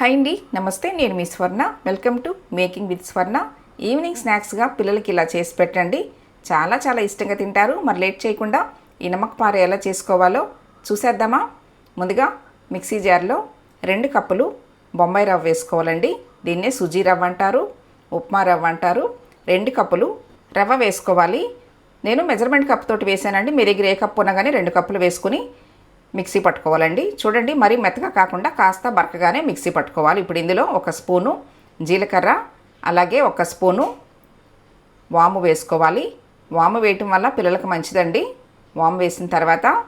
Hi అండి నమస్తే నేను మీ Swarna. Welcome to making with Swarna evening స్నాక్స్గా పిల్లలకి ఇలా చేసి పెట్టండి. చాలా చాలా ఇష్టంగా తింటారు. మరి లేట్ చేయకుండా ఈ నమ్మకపార ఎలా చేసుకోవాలో చూసేద్దామా? ముందుగా మిక్సీ జార్లో రెండు కప్పులు బొంబాయి రవ్వ వేసుకోవాలండి. దీన్నే సుజీ రవ్వ అంటారు ఉప్మా రవ్వ అంటారు. రెండు కప్పులు రవ్వ వేసుకోవాలి. నేను మెజర్మెంట్ కప్ తోటి వేసానండి. మీ దగ్గర ఏ కప్పు ఉన్నా కానీ రెండు కప్పులు వేసుకుని మిక్సీ పట్టుకోవాలండి. చూడండి మరీ మెత్తగా కాకుండా కాస్త బరకగానే మిక్సీ పట్టుకోవాలి. ఇప్పుడు ఇందులో ఒక స్పూను జీలకర్ర అలాగే ఒక స్పూను వాము వేసుకోవాలి. వాము వేయటం వల్ల పిల్లలకు మంచిదండి. వాము వేసిన తర్వాత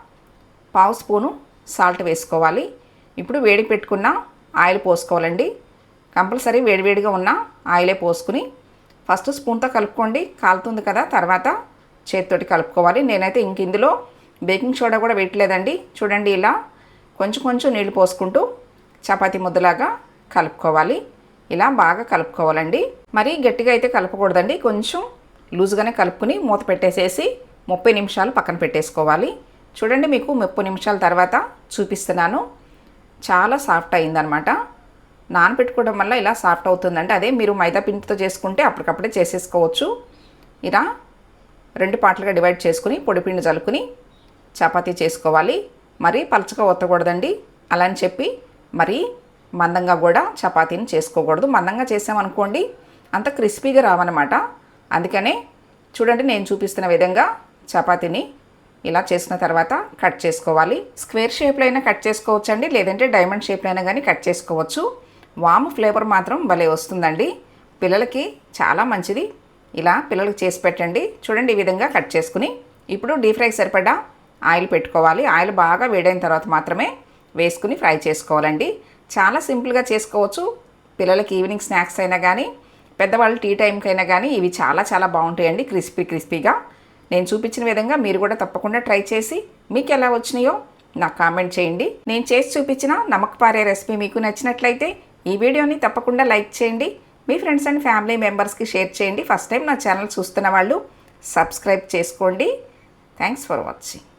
పావు స్పూను సాల్ట్ వేసుకోవాలి. ఇప్పుడు వేడి పెట్టుకున్న ఆయిల్ పోసుకోవాలండి. కంపల్సరీ వేడివేడిగా ఉన్న ఆయిలే పోసుకుని ఫస్ట్ స్పూన్తో కలుపుకోండి. కాలుతుంది కదా తర్వాత చేతితోటి కలుపుకోవాలి. నేనైతే ఇంక ఇందులో బేకింగ్ సోడా కూడా వేయట్లేదండి చూడండి ఇలా కొంచెం కొంచెం నీళ్ళు పోసుకుంటూ చపాతి ముద్దలాగా కలుపుకోవాలి. ఇలా బాగా కలుపుకోవాలండి. మరీ గట్టిగా అయితే కలపకూడదండి. కొంచెం లూజ్గానే కలుపుకుని మూత పెట్టేసేసి ముప్పై నిమిషాలు పక్కన పెట్టేసుకోవాలి. చూడండి మీకు ముప్పై నిమిషాల తర్వాత చూపిస్తున్నాను. చాలా సాఫ్ట్ అయిందనమాట. నానబెట్టుకోవడం వల్ల ఇలా సాఫ్ట్ అవుతుందండి. అదే మీరు మైదా పిండితో చేసుకుంటే అప్పటికప్పుడే చేసేసుకోవచ్చు. ఇలా రెండు పార్ట్లుగా డివైడ్ చేసుకుని పొడిపిండి జలుకుని చపాతీ చేసుకోవాలి. మరీ పలచగా ఒత్తకూడదండి. అలా అని చెప్పి మరీ మందంగా కూడా చపాతీని చేసుకోకూడదు. మందంగా చేసామనుకోండి అంత క్రిస్పీగా రావన్నమాట. అందుకనే చూడండి నేను చూపిస్తున్న విధంగా చపాతీని ఇలా చేసిన తర్వాత కట్ చేసుకోవాలి. స్క్వేర్ షేప్లో అయినా కట్ చేసుకోవచ్చండి. లేదంటే డైమండ్ షేప్లో అయినా కానీ కట్ చేసుకోవచ్చు. వాము ఫ్లేవర్ మాత్రం భలే వస్తుందండి. పిల్లలకి చాలా మంచిది. ఇలా పిల్లలకి చేసి పెట్టండి. చూడండి ఈ విధంగా కట్ చేసుకుని. ఇప్పుడు డీప్ ఫ్రై సరిపడా ఆయిల్ పెట్టుకోవాలి. ఆయిల్ బాగా వేడైన తర్వాత మాత్రమే వేసుకుని ఫ్రై చేసుకోవాలండి. చాలా సింపుల్గా చేసుకోవచ్చు. పిల్లలకి ఈవినింగ్ స్నాక్స్ అయినా కానీ పెద్దవాళ్ళు టీ టైంకి అయినా కానీ ఇవి చాలా చాలా బాగుంటాయండి క్రిస్పీ క్రిస్పీగా. నేను చూపించిన విధంగా మీరు కూడా తప్పకుండా ట్రై చేసి మీకు ఎలా వచ్చినాయో నాకు కామెంట్ చేయండి. నేను చేసి చూపించిన నమక్ పారే రెసిపీ మీకు నచ్చినట్లయితే ఈ వీడియోని తప్పకుండా లైక్ చేయండి. మీ ఫ్రెండ్స్ అండ్ ఫ్యామిలీ మెంబర్స్కి షేర్ చేయండి. ఫస్ట్ టైం నా ఛానల్ చూస్తున్న వాళ్ళు సబ్స్క్రైబ్ చేసుకోండి. Thanks for watching.